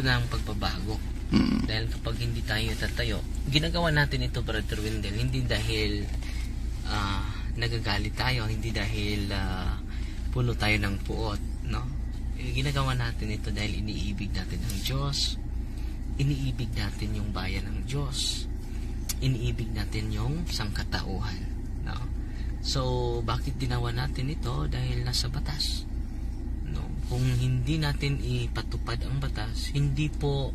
ito ng pagbabago. Dahil kapag hindi tayo tatayo, ginagawa natin ito, Brother Wendell, hindi dahil ah, nagagalit tayo, hindi dahil ah, puno tayo ng puot, no? Eh, Ginagawa natin ito dahil iniibig natin ang Diyos, iniibig natin yung bayan ng Diyos, iniibig natin yung sangkatauhan, no? So, bakit ginawa natin ito? Dahil nasa batas. Kung hindi natin ipatupad ang batas, hindi po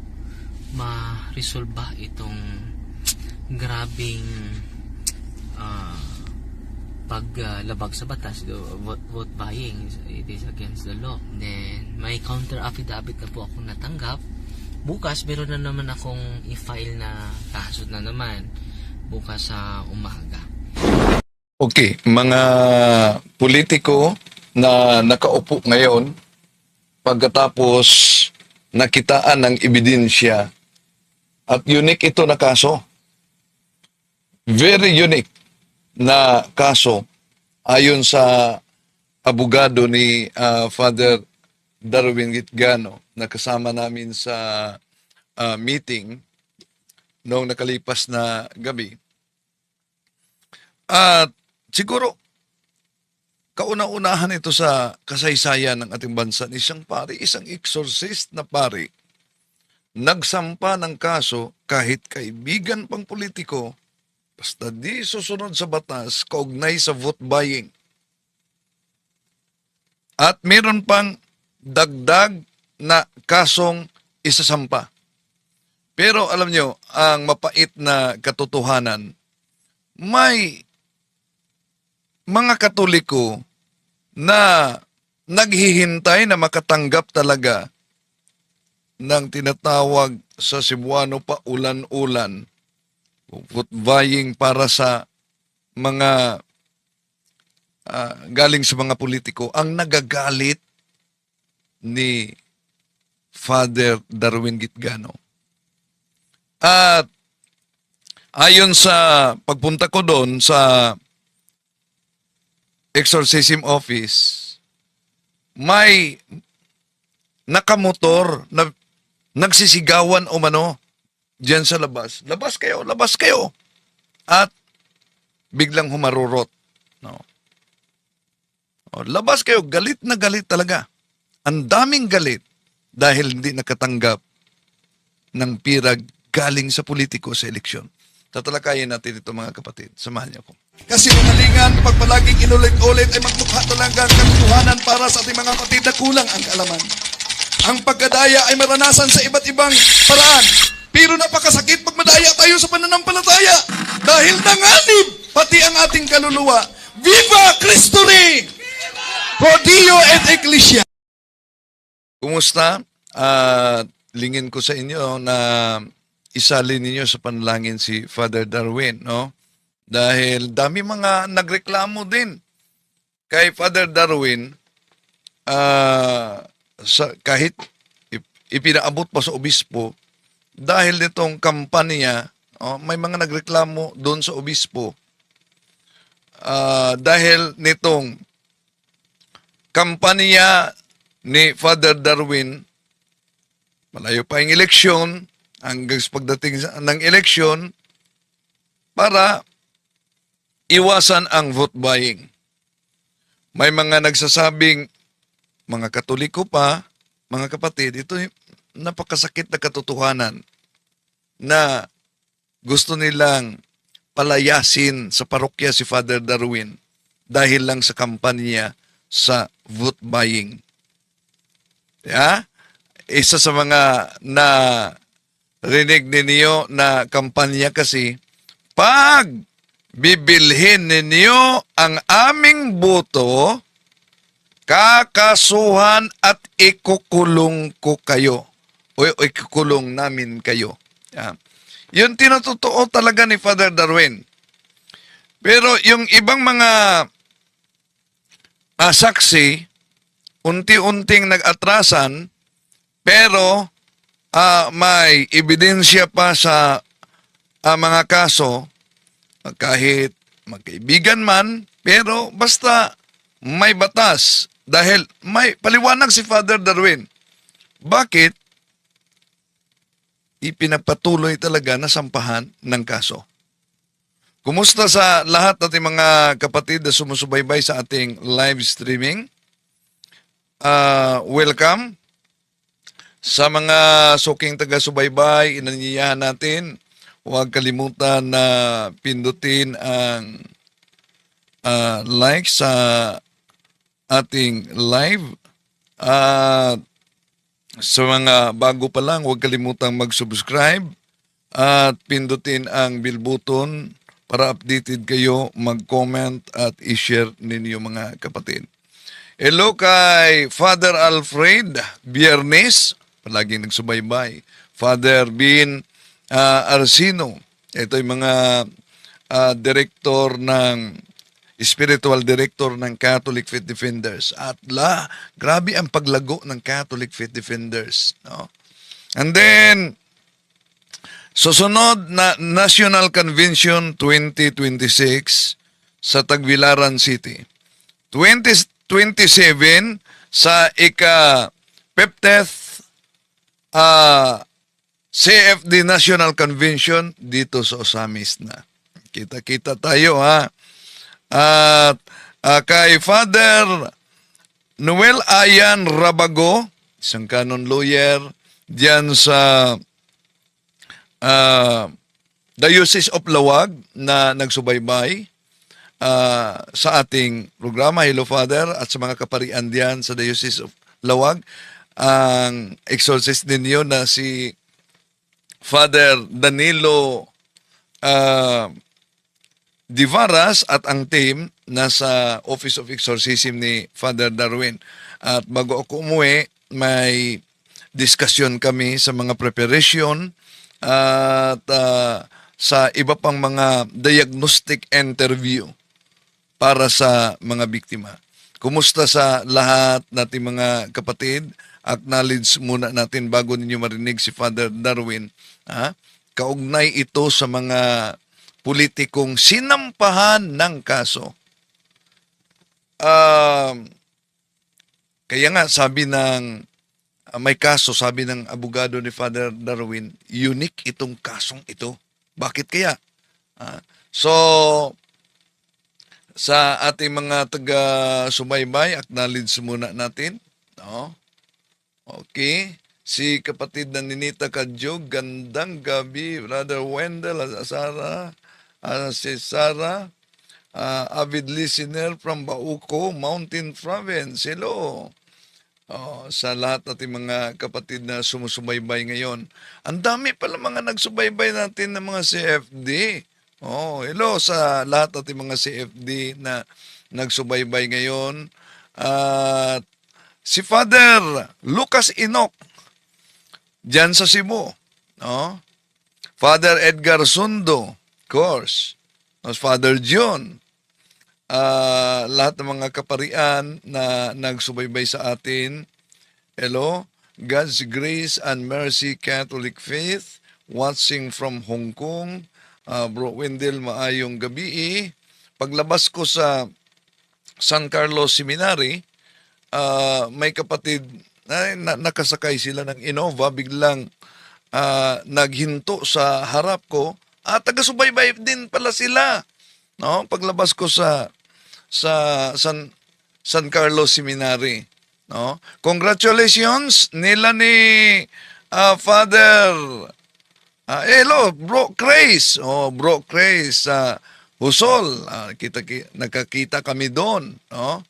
ma-resolba itong grabing ah, paglabag sa batas, the vote, vote buying, it is against the law. Then, may counter affidavit na po akong natanggap. Bukas, meron na naman akong i-file na kaso na naman bukas sa umaga. Okay, mga politiko na nakaupo ngayon pagkatapos nakitaan ng ebidensya at unique ito na kaso. Very unique na kaso ayon sa abogado ni ah, Father Darwin Gitgano na kasama namin sa ah, meeting noong nakalipas na gabi. At siguro, kauna-unahan ito sa kasaysayan ng ating bansa ni isang pari, isang exorcist na pari, nagsampa ng kaso kahit kaibigan pang politiko, basta di susunod sa batas, kaugnay sa vote buying. At meron pang dagdag na kasong isasampa. Pero alam nyo, ang mapait na katotohanan, may mga katoliko na naghihintay na makatanggap talaga ng tinatawag sa Cebuano pa ulan-ulan vote para sa mga ah, galing sa mga politiko ang nagagalit ni Father Darwin Gitgano. At ayon sa pagpunta ko doon sa exorcism office, may nakamotor na nagsisigawan o mano diyan sa labas. Labas kayo, labas kayo. At biglang humarurot. No. O, labas kayo, galit na galit talaga. Ang daming galit dahil hindi nakatanggap ng pirag galing sa politiko sa eleksyon. Tatalakayin natin ito mga kapatid. Samahan niyo ako. Kasi umalingan, pag palaging inulit-ulit ay magmukha talaga ang katotohanan para sa ating mga kapatid na kulang ang kaalaman. Ang pagkadaya ay maranasan sa iba't ibang paraan. Pero napakasakit pag madaya tayo sa pananampalataya. Dahil nanganib pati ang ating kaluluwa. Viva Cristo Rey! Pro Dio et Ecclesia. Kumusta? At lingin ko sa inyo na isali ninyo sa panalangin si Father Darwin, no? Dahil dami mga nagreklamo din kay Father Darwin ah, sa, kahit ip- ipinaabot pa sa obispo dahil nitong kampanya, oh, may mga nagreklamo doon sa obispo ah, dahil nitong kampanya ni Father Darwin, malayo pa yung eleksyon, hanggang pagdating ng eleksyon, para iwasan ang vote buying. May mga nagsasabing, mga katoliko pa, mga kapatid, ito napakasakit na katotohanan na gusto nilang palayasin sa parokya si Father Darwin dahil lang sa kampanya sa vote buying. Ya? Isa sa mga na rinig ninyo na kampanya kasi, pag bibilhin ninyo ang aming boto, kakasuhan at ikukulong ko kayo. O, ikukulong namin kayo. Yan. Yun tinutotoo talaga ni Father Darwin. Pero yung ibang mga ah, saksi, unti-unting nag-atrasan, pero ah, may ebidensya pa sa ah, mga kaso, kahit magkaibigan man, pero basta may batas. Dahil may paliwanag si Father Darwin. Bakit ipinagpatuloy talaga na sampahan ng kaso. Kumusta sa lahat nating mga kapatid na sumusubaybay sa ating live streaming? Ah, welcome. Sa mga suking taga-subaybay, inanyayahan natin, huwag kalimutan na pindutin ang ah, like sa ating live. At sa mga bago pa lang, huwag kalimutang mag-subscribe at pindutin ang bell button para updated kayo, mag-comment at i-share ninyo mga kapatid. Hello kay Father Alfred Biernes, palaging nagsubaybay. Father Bin ah, Arsino, ito yung mga ah, direktor ng spiritual director ng Catholic Faith Defenders. At la, grabe ang paglago ng Catholic Faith Defenders. No? And then, susunod na National Convention 2026 sa Tagbilaran City. 2027 sa ika 50th ah, CFD National Convention dito sa Osamis na. Kita-kita tayo ha. At ah, kay Father Noel Ayan Rabago, isang canon lawyer, diyan sa ah, Diocese of Lawag na nagsubaybay ah, sa ating programa. Hello Father at sa mga kaparian diyan sa Diocese of Lawag. Ang exorcist ninyo na si Father Danilo ah, Divaras at ang team nasa Office of Exorcism ni Father Darwin. At bago ako umuwi, may diskusyon kami sa mga preparation at ah, sa iba pang mga diagnostic interview para sa mga biktima. Kumusta sa lahat nating mga kapatid? Acknowledge muna natin bago ninyo marinig si Father Darwin. Ha? Kaugnay ito sa mga politikong sinampahan ng kaso. Um, kaya nga sabi ng ah, may kaso, sabi ng abogado ni Father Darwin, unique itong kasong ito. Bakit kaya? Ah, so, sa ating mga taga-subaybay, acknowledge muna natin. No? Okay. Si kapatid na Ninita Kadjog, gandang gabi. Brother Wendell, Sara, ah, si Sara, ah, avid listener from Bauco, Mountain Province. Hello. Oh, sa lahat nating mga kapatid na sumusubaybay ngayon. Ang dami pala mga nagsubaybay natin ng mga CFD. Oh, hello sa lahat nating mga CFD na nagsubaybay ngayon. At si Father Lucas Inok diyan sa Cebu, no? Father Edgar Sundo, of course. Mas Father John, ah, lahat ng mga kaparian na nagsubaybay sa atin. Hello, God's Grace and Mercy Catholic Faith, watching from Hong Kong. Ah, Bro Wendell, maayong gabi. Paglabas ko sa San Carlos Seminary, ah, may kapatid na, na- nakasakay sila ng Innova, biglang ah, naghinto sa harap ko at taga-subaybay din pala sila. No, paglabas ko sa sa San San Carlos Seminary, no? Congratulations nila ni ah, Father ah, hello, Bro Grace. Oh, Bro Grace sa Husol. Ah, kita ki- nakakita kami doon, no?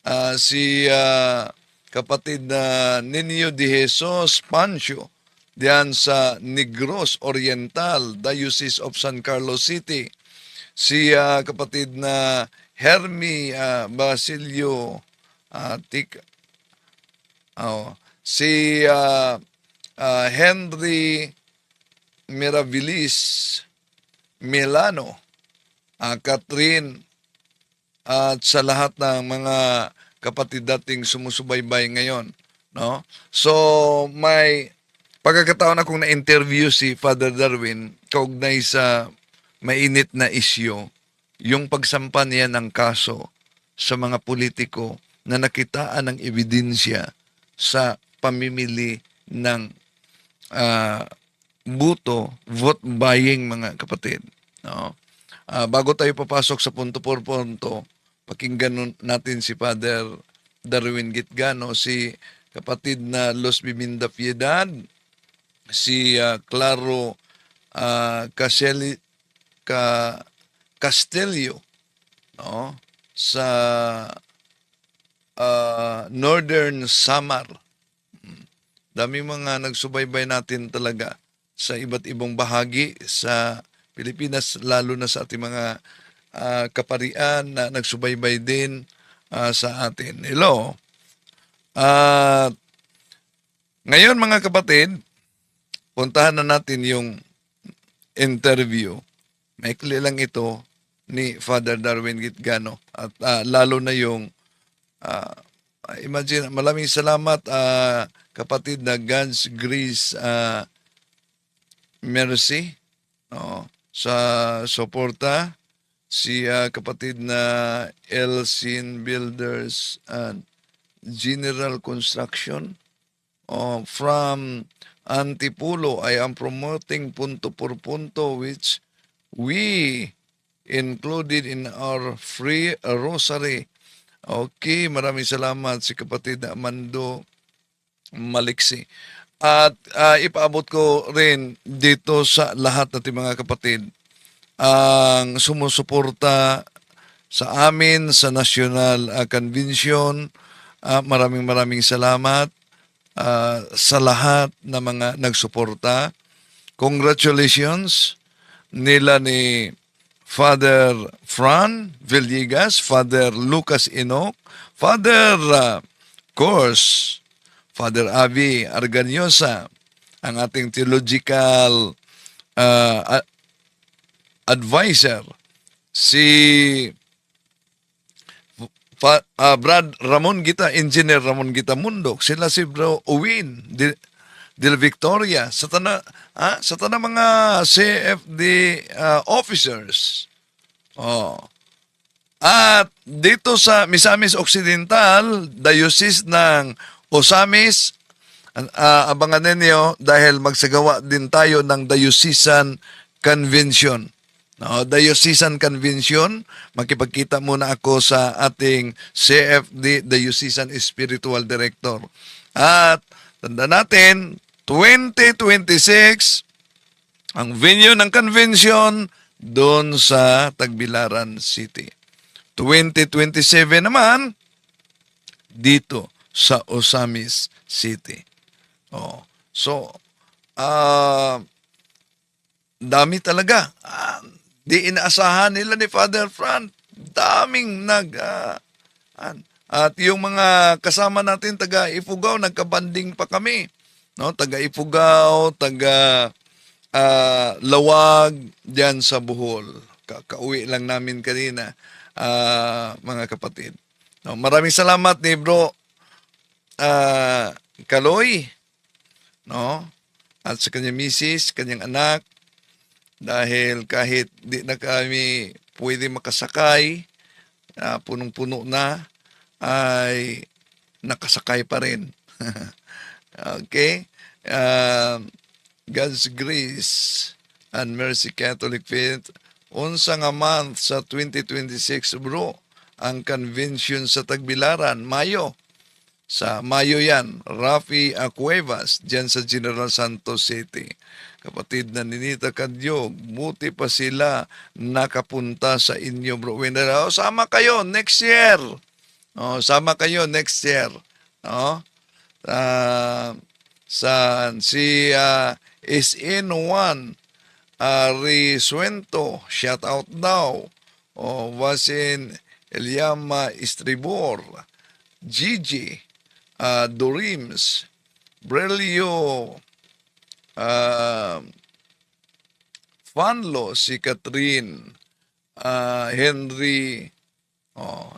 Ah, si ah, kapatid na Ninyo de Jesus Pancho diyan sa Negros Oriental, Diocese of San Carlos City. Si ah, kapatid na Hermi ah, Basilio ah, Tik oh, si ah, ah, Henry Mirabilis Milano, ah, Catherine at sa lahat ng mga kapatid dating sumusubaybay ngayon, no? So, may pagkakataon akong na-interview si Father Darwin kaugnay sa mainit na isyo, yung pagsampa niya ng kaso sa mga politiko na nakitaan ng ebidensya sa pamimili ng ah, buto, vote buying mga kapatid. No? Ah, bago tayo papasok sa punto por punto, pakinggan natin si Father Darwin Gitgano, si kapatid na Los Biminda Piedad, si ah, Claro ah, Caseli, Ca, Castelio, no? sa ah, Northern Samar. Mm. Dami mga nagsubaybay natin talaga sa iba't ibang bahagi sa Pilipinas, lalo na sa ating mga ah, kaparian na nagsubaybay din ah, sa atin. Hello. At ngayon mga kapatid, puntahan na natin yung interview. Maikli lang ito ni Father Darwin Gitgano at ah, lalo na yung ah, imagine maraming salamat ah, kapatid na God's Grace ah, Mercy no, sa suporta si ah, kapatid na Elsin Builders and General Construction oh, from Antipulo I am promoting punto por punto which we included in our free rosary. Okay, maraming salamat si kapatid Amando Maliksi. At ah, ipaabot ko rin dito sa lahat nating mga kapatid ang sumusuporta sa amin sa National ah, Convention. Ah, maraming maraming salamat ah, sa lahat na mga nagsuporta. Congratulations nila ni Father Fran Villegas, Father Lucas Enoch, Father uh, course, Father Avi Arganyosa, ang ating theological uh, advisor, si Fa- ah, Brad Ramon Gita, Engineer Ramon Gita Mundok, sila si Bro Owen Del, Victoria, sa tana, ah, sa tana mga CFD ah, officers. Oh. At dito sa Misamis Occidental, Diocese ng Osamis, ah, abangan ninyo dahil magsagawa din tayo ng Diocesan Convention. No, Diocesan Convention, makipagkita muna ako sa ating CFD, Diocesan Spiritual Director. At tanda natin, 2026, ang venue ng convention doon sa Tagbilaran City. 2027 naman, dito sa Osamis City. Oh. So, ah dami talaga. Ah, di inaasahan nila ni Father Fran. Daming nag... an- at yung mga kasama natin taga Ifugao, nagkabanding pa kami. No, taga Ifugao, taga ah, Lawag, diyan sa Bohol. Ka- Kauwi lang namin kanina, ah, mga kapatid. No, maraming salamat ni Bro ah, Kaloy, no? At sa kanyang misis, kanyang anak, dahil kahit di na kami pwede makasakay, ah, punong-puno na, ay nakasakay pa rin. okay? Um, God's Grace and Mercy Catholic Faith, unsa nga month sa 2026 bro, ang convention sa Tagbilaran, Mayo. Sa Mayo yan, Rafi Acuevas, dyan sa General Santos City. Kapatid na Ninita Kadyog, buti pa sila nakapunta sa inyo bro. Winner, oh, sama kayo next year. Oh, sama kayo next year. Oh. Ah, sa si ah, SN1 uh, Risuento, shout out daw. O Wasin Eliama Estribor, Gigi, uh, Dorims, Brelio, uh, Fanlo, si Catherine, uh, Henry, oh,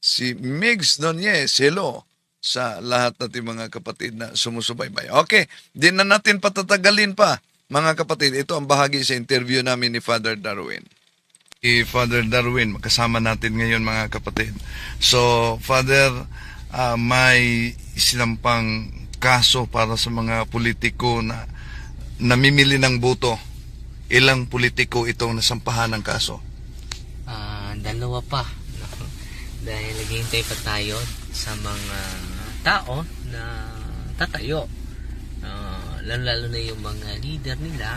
si Migs Nunez, hello sa lahat natin mga kapatid na sumusubaybay. Okay, di na natin patatagalin pa. Mga kapatid, ito ang bahagi sa interview namin ni Father Darwin. Si Father Darwin, kasama natin ngayon mga kapatid. So, Father, ah, may sinampang kaso para sa mga politiko na namimili ng boto, ilang politiko itong nasampahan ng kaso? Ah, dalawa pa. Dahil naghihintay pa tayo sa mga tao na tatayo. Ah, lalo-lalo na yung mga leader nila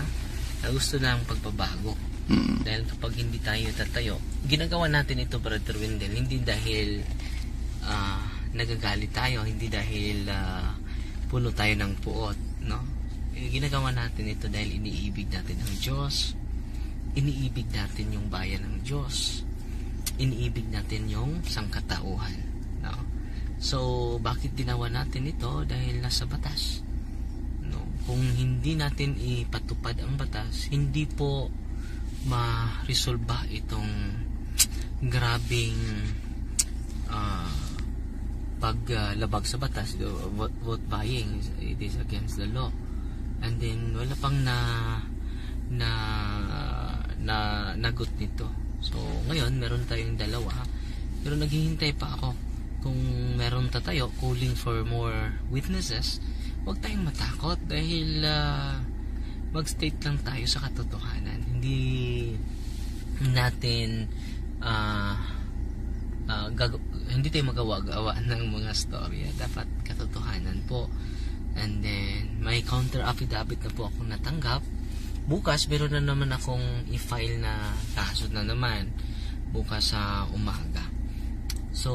na gusto ng pagbabago. Mm. Dahil kapag hindi tayo tatayo, ginagawa natin ito, Brother Wendell, hindi dahil ah, nagagalit tayo, hindi dahil ah, puno tayo ng puot, no? Eh, ginagawa natin ito dahil iniibig natin ang Diyos, iniibig natin yung bayan ng Diyos, iniibig natin yung sangkatauhan, no? So, bakit ginawa natin ito? Dahil nasa batas. No? Kung hindi natin ipatupad ang batas, hindi po ma-resolba itong grabing ah, paglabag sa batas vote, buying it is against the law and then wala pang na na na nagot nito so ngayon meron tayong dalawa pero naghihintay pa ako kung meron tatayo calling for more witnesses huwag tayong matakot dahil ah, mag-state lang tayo sa katotohanan. Hindi natin ah, gag- hindi tayo magawa-gawa ng mga storya. Dapat katotohanan po. And then, may counter affidavit na po akong natanggap. Bukas, meron na naman akong i-file na kaso na naman. Bukas sa umaga. So,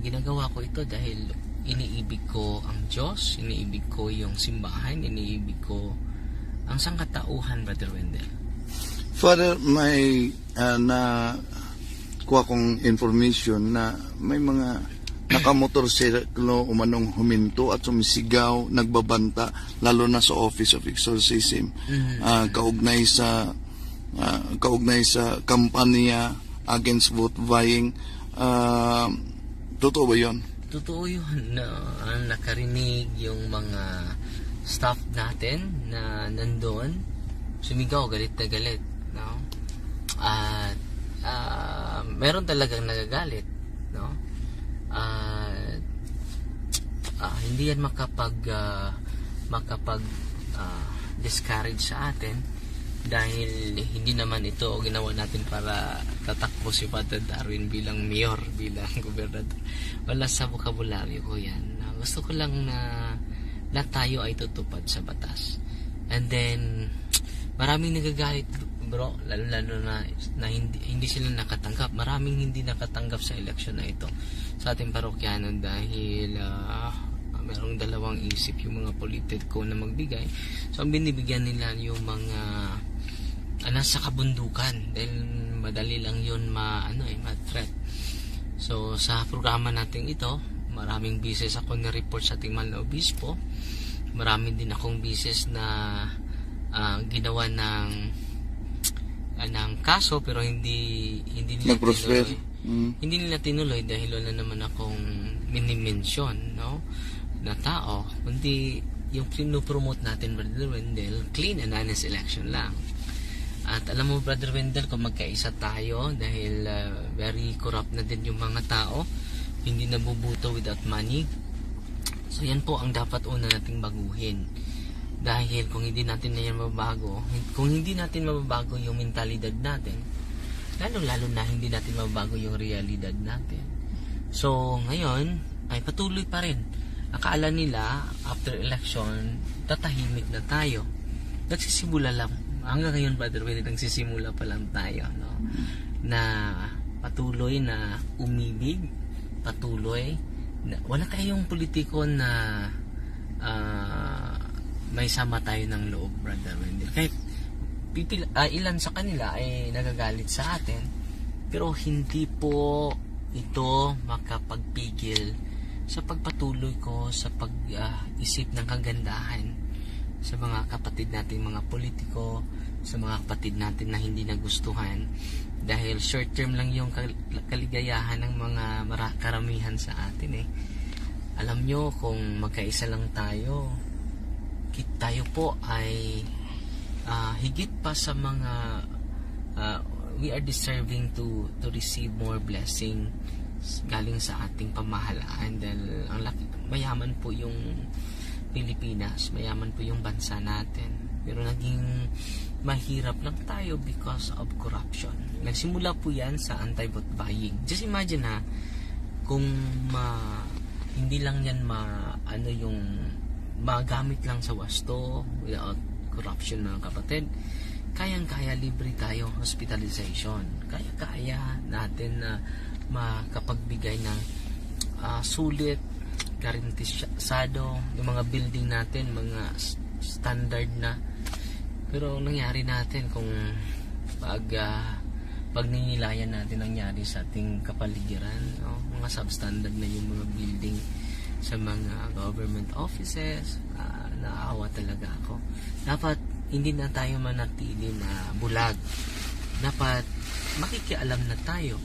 ginagawa ko ito dahil iniibig ko ang Diyos, iniibig ko yung simbahan, iniibig ko ang sangkatauhan, Brother Wendell. Father, may ah, na kuha kong information na may mga nakamotorsiklo umanong huminto at sumisigaw, nagbabanta, lalo na sa Office of Exorcism. Ah, kaugnay sa ah, kaugnay sa kampanya against vote buying. Ah, totoo ba 'yon? Totoo yun na ang nakarinig yung mga staff natin na nandoon, sumigaw, galit na galit. No? At ah, meron talagang nagagalit. At ah, hindi yan makapag ah, makapag ah, discourage sa atin dahil hindi naman ito ginawa natin para tatakbo si Father Darwin bilang mayor, bilang gobernador. Wala sa vocabulary ko yan. Na gusto ko lang na lahat tayo ay tutupad sa batas. And then, maraming nagagalit bro, lalo-lalo na, na hindi, hindi sila nakatanggap. Maraming hindi nakatanggap sa eleksyon na ito sa ating parokyano dahil ah, merong dalawang isip yung mga politiko na magbigay. So, ang binibigyan nila yung mga ah, nasa kabundukan dahil madali lang yun ma, ano eh, ma-threat. So, sa programa natin ito, maraming bises ako na-report sa ating mahal na obispo. Marami din akong bises na ah, ginawa ng ah, ng kaso pero hindi hindi nila Nag-prosper. Mm. Hindi nila tinuloy dahil wala naman akong minimensyon, no? Na tao, kundi yung pinopromote natin, Brother Wendell, clean and honest election lang. At alam mo, Brother Wendell, kung magkaisa tayo dahil uh, very corrupt na din yung mga tao, hindi nabubuto without money. So yan po ang dapat una nating baguhin. Dahil kung hindi natin na yan mababago, kung hindi natin mababago yung mentalidad natin, lalo-lalo na hindi natin mababago yung realidad natin. So, ngayon, ay patuloy pa rin. Akala nila, after election, tatahimik na tayo. Nagsisimula lang. Hanggang ngayon, Brother Willie, nagsisimula pa lang tayo. No? Na patuloy na umibig, patuloy. Na, wala kayong politiko na ah, may sama tayo ng loob, Brother Wendell. Kahit pipil, ah, ilan sa kanila ay nagagalit sa atin, pero hindi po ito makapagpigil sa pagpatuloy ko sa pag-isip ng kagandahan sa mga kapatid natin mga politiko, sa mga kapatid natin na hindi nagustuhan dahil short term lang yung kal- kaligayahan ng mga karamihan sa atin eh. Alam nyo kung magkaisa lang tayo, kit tayo po ay ah, higit pa sa mga ah, we are deserving to to receive more blessing galing sa ating pamahalaan dahil ang laki mayaman po yung Pilipinas. Mayaman po yung bansa natin. Pero naging mahirap lang tayo because of corruption. Nagsimula po yan sa anti-vote buying. Just imagine ha, kung ma, hindi lang yan ma, ano yung magamit lang sa wasto without corruption mga kapatid. Kayang-kaya libre tayo hospitalization. Kaya-kaya natin na makapagbigay ng ah, sulit garantisado yung mga building natin mga standard na. Pero ang nangyari natin kung pag ah, pagninilayan natin nangyari sa ating kapaligiran no? mga substandard na yung mga building sa mga government offices naawa talaga ako. Dapat hindi na tayo manatili na bulag. Dapat makikialam na tayo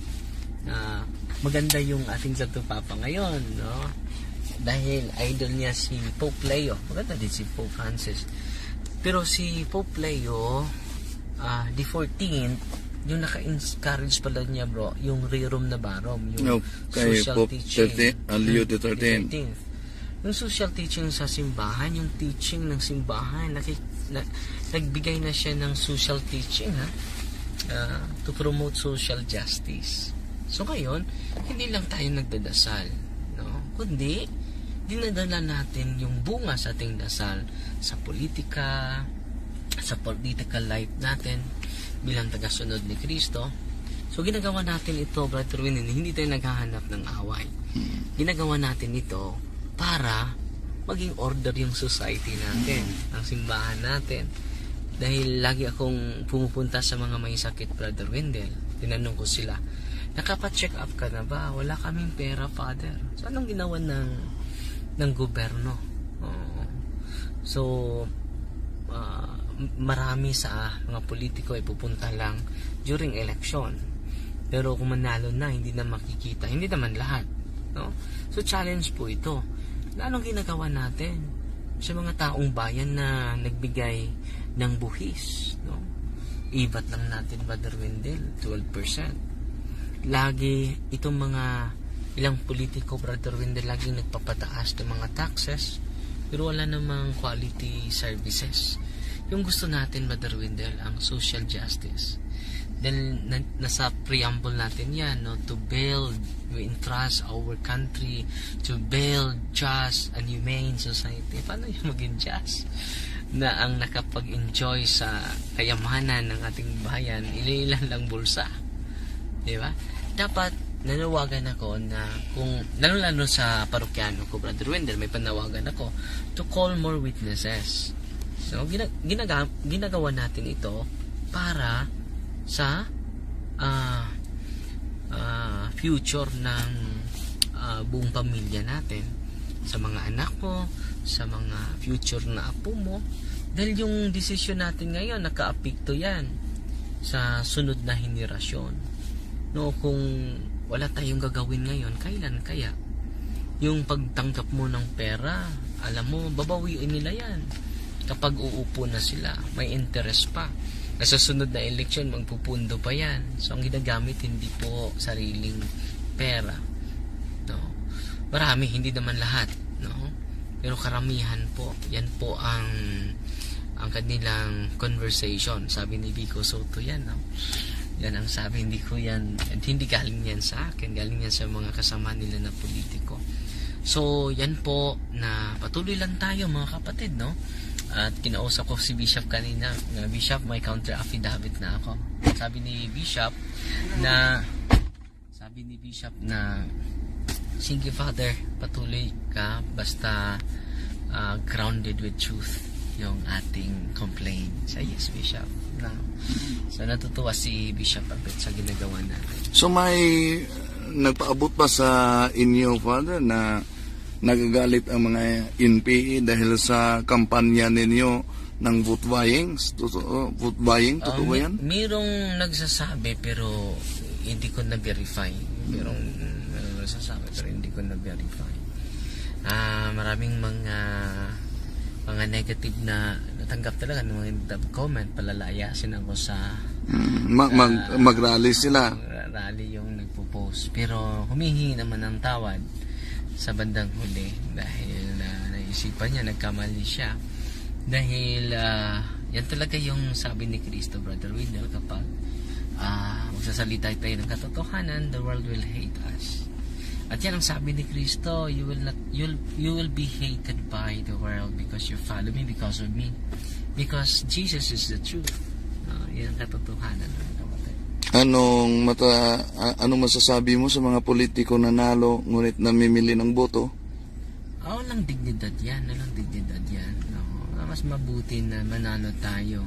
na maganda yung ating Santo Papa ngayon no? Dahil idol niya si Pope Leo. Maganda din si Pope Francis. Pero si Pope Leo ah the 14th yung naka-encourage pala niya bro yung rerum nabarum yung No, kay social Pope teaching. 13, ah, Leo the Mm, 13. 13th. Yung social teaching sa simbahan yung teaching ng simbahan naki, na, nagbigay na siya ng social teaching ha ah, to promote social justice so ngayon hindi lang tayo nagdadasal no kundi dinadala natin yung bunga sa ating dasal sa politika sa political life natin bilang tagasunod ni Kristo. So ginagawa natin ito, Brother Winin, hindi tayo naghahanap ng away. Ginagawa natin ito para maging order yung society natin, ang simbahan natin. Dahil lagi akong pumupunta sa mga may sakit, Brother Wendell. Tinanong ko sila, nakapa-check up ka na ba? Wala kaming pera, Father. So anong ginawa ng, ng gobyerno? Oo. So, m- marami sa mga politiko ay pupunta lang during election. Pero kung manalo na, hindi na makikita. Hindi naman lahat. No? So, challenge po ito. Na anong ginagawa natin sa mga taong bayan na nagbigay ng buhis? No? Ibat lang natin, Brother Wendell, 12%. Lagi itong mga ilang politiko, Brother Wendell, laging nagpapataas ng mga taxes pero wala namang quality services. Yung gusto natin, Brother Wendell, ang social justice. Then, na, nasa preamble natin yan, no? to build, we entrust our country to build just and humane society. Paano yung maging just? Na ang nakapag-enjoy sa kayamanan ng ating bayan, ililan lang bulsa. Di ba? Dapat nanawagan ako na kung lalo lalo sa parokyano ko Brother Wendell may panawagan ako to call more witnesses so gina, ginaga, ginagawa natin ito para sa ah ah, future ng ah, buong pamilya natin. Sa mga anak mo sa mga future na apo mo. Dahil yung desisyon natin ngayon nakaapekto yan sa sunod na henerasyon. No kung wala tayong gagawin ngayon kailan kaya? Yung pagtanggap mo ng pera alam mo babawiin nila yan. Kapag uupo na sila may interest pa na sa sunod na election magpupundo pa yan. So ang ginagamit hindi po sariling pera. No? Marami hindi naman lahat no? Pero karamihan po yan po ang ang kanilang conversation. Sabi ni Vico Soto yan no? yan ang sabi hindi ko yan at hindi galing yan sa akin galing yan sa mga kasama nila na politiko. So yan po na patuloy lang tayo mga kapatid no at kinausap ko si Bishop kanina na Bishop may counter affidavit na ako. Sabi ni Bishop na sabi ni Bishop na sige Father patuloy ka basta ah, grounded with truth yung ating complaint. Sa yes Bishop na so natutuwa si Bishop Abet sa ginagawa natin. So may uh, nagpaabot pa sa inyo, Father, na nagagalit ang mga NPA dahil sa kampanya ninyo ng vote buying? Totoo, vote buying? Totoo ba Um, yan? may- Mayroong nagsasabi pero hindi ko na-verify. Mayroong mayroong nagsasabi pero hindi ko na-verify. Ah, maraming mga mga negative na natanggap talaga ng mga comment palalayasin ako sa Mm, mag, mag, mag-rally sila. rally yung nagpo-post pero humihingi naman ng tawad sa bandang huli dahil na isipan niya, nagkamali siya. Dahil ah, yan talaga yung sabi ni Kristo, Brother Wendell, kapag ah, magsasalita tayo ng katotohanan, the world will hate us. At yan ang sabi ni Kristo, you will not you'll you will be hated by the world because you follow me because of me. Because Jesus is the truth. No, yan ang katotohanan. Anong mata anong masasabi mo sa mga politiko na nalo ngunit namimili ng boto? Ah, walang dignidad yan. Walang dignidad yan. No? Ah, Mas mabuti na manalo tayo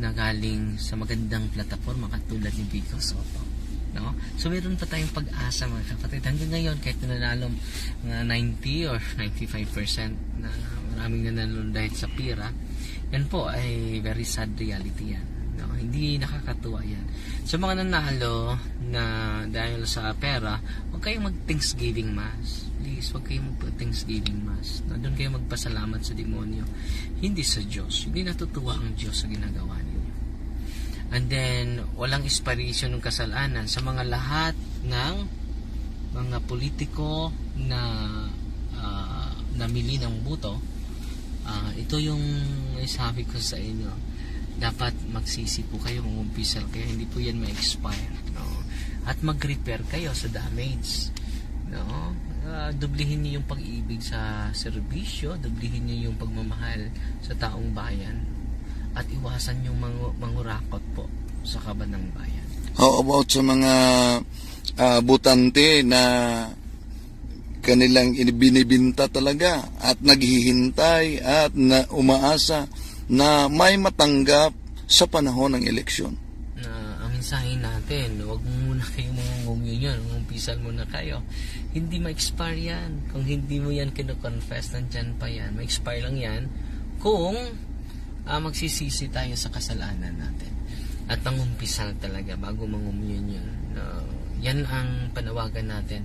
na galing sa magandang plataforma katulad ni Vico Soto. No? So meron pa tayong pag-asa mga kapatid. Hanggang ngayon, kahit nanalo mga 90 or 95% na maraming nanalo dahil sa pira, yan po ay very sad reality yan. No? Hindi nakakatuwa yan. Sa mga nanalo na dahil sa pera, huwag kayong mag-Thanksgiving Mass. Please, huwag kayong mag-Thanksgiving Mass. Na doon kayo magpasalamat sa demonyo. Hindi sa Diyos. Hindi natutuwa ang Diyos sa ginagawa ninyo. And then, walang inspiration ng kasalanan sa mga lahat ng mga politiko na ah, namili ng buto. Ah, ito yung sabi ko sa inyo. Dapat magsisi po kayo kung umpisal kayo. Hindi po yan ma-expire. No? At mag-repair kayo sa damage. No? Ah, dublihin niyo yung pag-ibig sa serbisyo. Dublihin niyo yung pagmamahal sa taong bayan at iwasan yung mang- mangurakot po sa kaban ng bayan. How about sa mga ah, butante na kanilang binibinta talaga at naghihintay at na umaasa na may matanggap sa panahon ng eleksyon? Na ang mensahe natin, huwag mo muna kayo mangungumyo yun, umumpisal muna kayo. Hindi ma-expire yan. Kung hindi mo yan kinoconfess, nandyan pa yan. Ma-expire lang yan kung ah, magsisisi tayo sa kasalanan natin. At mangumpisal talaga bago mangumyon yun. No, yan ang panawagan natin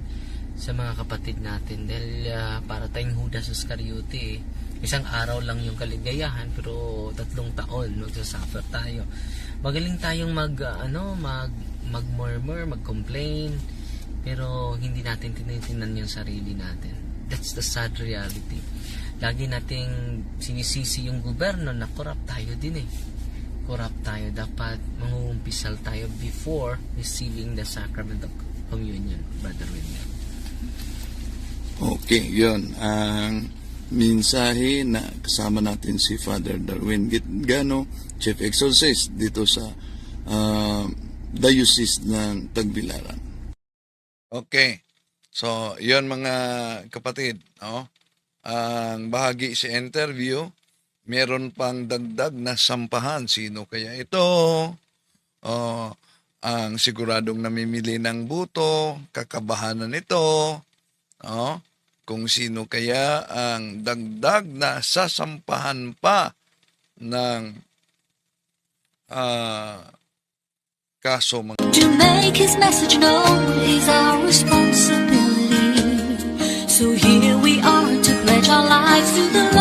sa mga kapatid natin. Dahil ah, para tayong Judas Iscariote eh. isang araw lang yung kaligayahan pero tatlong taon magsasuffer tayo. Magaling tayong mag ah, ano mag mag murmur mag complain pero hindi natin tinitingnan yung sarili natin. That's the sad reality. Lagi nating sinisisi yung gobyerno na corrupt tayo din eh. Corrupt tayo. Dapat mangungumpisal tayo before receiving the sacrament of communion brother William Okay, yon ang mensahe na kasama natin si Father Darwin Gitgano, Chief Exorcist dito sa ah, Diocese ng Tagbilaran. Okay. So, yon mga kapatid, no? Ang bahagi sa interview, meron pang dagdag na sampahan. Sino kaya ito? Oh, ang siguradong namimili ng buto, kakabahanan nito, oh, kung sino kaya ang dagdag na sasampahan pa ng ah, kaso mga To make his message known is our responsibility. So here we are to pledge our lives to the